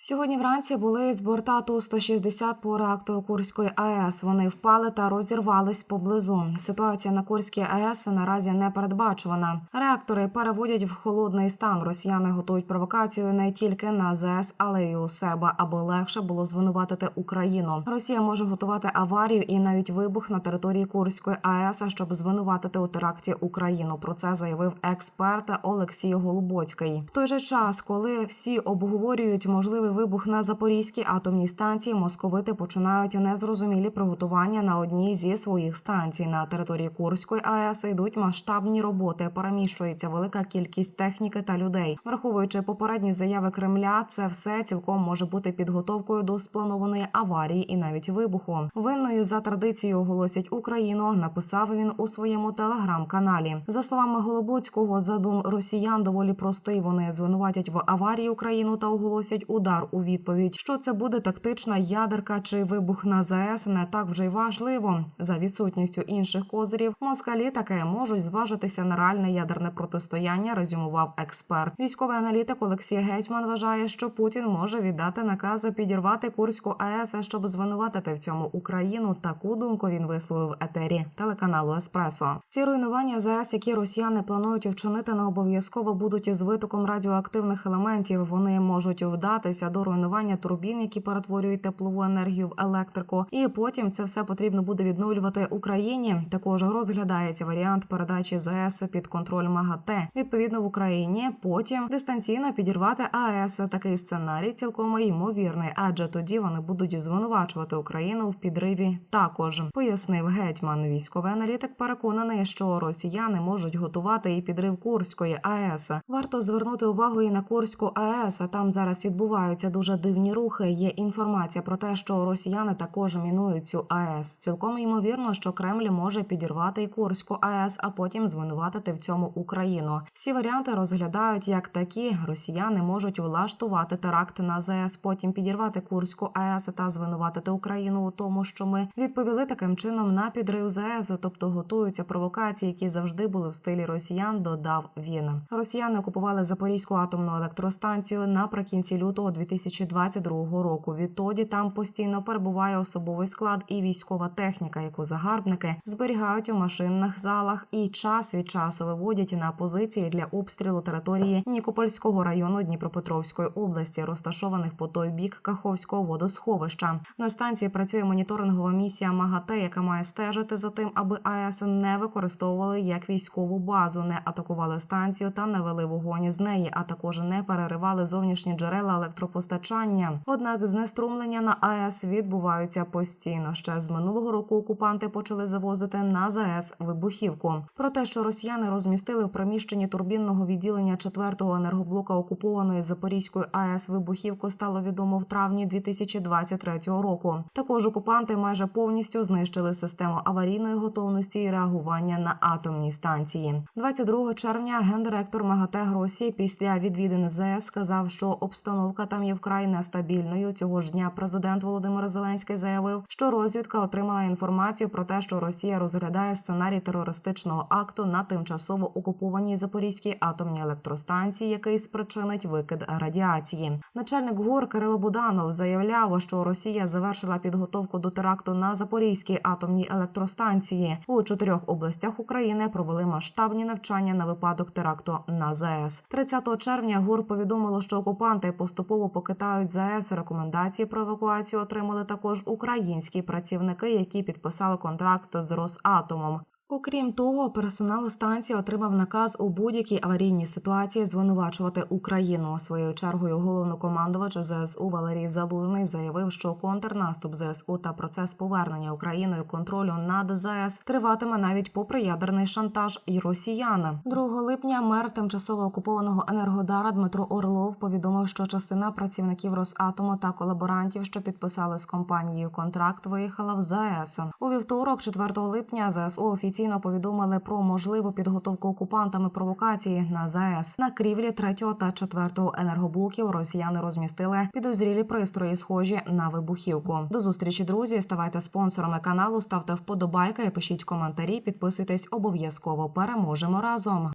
Сьогодні вранці були з борта Ту-160 по реактору Курської АЕС. Вони впали та розірвались поблизу. Ситуація на Курській АЕС наразі не передбачувана. Реактори переводять в холодний стан. Росіяни готують провокацію не тільки на ЗС, але й у себе, аби легше було звинуватити Україну. Росія може готувати аварію і навіть вибух на території Курської АЕС, щоб звинуватити у теракті Україну. Про це заявив експерт Олексій Голубоцький. В той же час, коли всі обговорюють можливий вибух на Запорізькій атомній станції, московити починають незрозумілі приготування на одній зі своїх станцій. На території Курської АЕС йдуть масштабні роботи. Переміщується велика кількість техніки та людей. Враховуючи попередні заяви Кремля, це все цілком може бути підготовкою до спланованої аварії і навіть вибуху. Винною за традицією оголосять Україну. Написав він у своєму телеграм-каналі. За словами Голобоцького, задум росіян доволі простий. Вони звинуватять в аварії Україну та оголосять удар у відповідь. Що це буде тактична ядерка чи вибух на ЗАЕС, не так вже й важливо. За відсутністю інших козирів москалі таке можуть зважитися на реальне ядерне протистояння. Резюмував експерт. Військовий аналітик Олексій Гетьман вважає, що Путін може віддати накази підірвати Курську АЕС, щоб звинуватити в цьому Україну. Таку думку він висловив етері телеканалу Еспресо. Ці руйнування ЗАЕС, які росіяни планують вчинити, не обов'язково будуть із витоком радіоактивних елементів. Вони можуть вдатися до руйнування турбін, які перетворюють теплову енергію в електрику. І потім це все потрібно буде відновлювати Україні. Також розглядається варіант передачі ЗАЕС під контроль МАГАТЕ. Відповідно в Україні потім дистанційно підірвати АЕС. Такий сценарій цілком ймовірний, адже тоді вони будуть звинувачувати Україну в підриві. Також пояснив гетьман. Військовий аналітик переконаний, що росіяни можуть готувати і підрив Курської АЕС. Варто звернути увагу і на Курську АЕС. Там зараз відбуваються дуже дивні рухи. Є інформація про те, що росіяни також мінують цю АЕС. Цілком ймовірно, що Кремль може підірвати і Курську АЕС, а потім звинуватити в цьому Україну. Всі варіанти розглядають як такі: росіяни можуть влаштувати теракт на ЗАЕС, потім підірвати Курську АЕС та звинуватити Україну у тому, що ми відповіли таким чином на підрив ЗАЕС, тобто готуються провокації, які завжди були в стилі росіян. Додав він. Росіяни окупували Запорізьку атомну електростанцію наприкінці лютого 2022 року. Відтоді там постійно перебуває особовий склад і військова техніка, яку загарбники зберігають у машинних залах і час від часу виводять на позиції для обстрілу території Нікопольського району Дніпропетровської області, розташованих по той бік Каховського водосховища. На станції працює моніторингова місія МАГАТЕ, яка має стежити за тим, аби АЕС не використовували як військову базу, не атакували станцію та не вели вогонь з неї, а також не переривали зовнішні джерела електропостачання. Однак знеструмлення на АЕС відбуваються постійно. Ще з минулого року окупанти почали завозити на ЗАЕС вибухівку. Про те, що росіяни розмістили в приміщенні турбінного відділення 4-го енергоблока окупованої Запорізької АЕС вибухівку, стало відомо в травні 2023 року. Також окупанти майже повністю знищили систему аварійної готовності і реагування на атомній станції. 22 червня гендиректор МАГАТЕ Гросі після відвідин ЗС сказав, що обстановка там є вкрай нестабільною. Цього ж дня президент Володимир Зеленський заявив, що розвідка отримала інформацію про те, що Росія розглядає сценарій терористичного акту на тимчасово окупованій Запорізькій атомній електростанції, який спричинить викид радіації. Начальник ГУР Кирило Буданов заявляв, що Росія завершила підготовку до теракту на Запорізькій атомній електростанції. У чотирьох областях України провели масштабні навчання на випадок теракту на ЗАЕС. 30 червня ГУР повідомило, що окупанти поступово покидають ЗАЕС. Рекомендації про евакуацію отримали також українські працівники, які підписали контракт з Росатомом. Окрім того, персонал станції отримав наказ у будь-якій аварійній ситуації звинувачувати Україну. Своєю чергою головнокомандувач ЗСУ Валерій Залужний заявив, що контрнаступ ЗСУ та процес повернення Україною контролю над ЗАЕС триватиме навіть попри ядерний шантаж і росіян. 2 липня мер тимчасово окупованого енергодара Дмитро Орлов повідомив, що частина працівників Росатому та колаборантів, що підписали з компанією контракт, виїхала в ЗАЕС. У вівторок, 4 липня, ЗСУ офіційно офіційно повідомили про можливу підготовку окупантами провокації на ЗАЕС. На крівлі третього та четвертого енергоблоків росіяни розмістили підозрілі пристрої, схожі на вибухівку. До зустрічі, друзі. Ставайте спонсорами каналу, ставте вподобайки, пишіть коментарі, підписуйтесь обов'язково. Переможемо разом.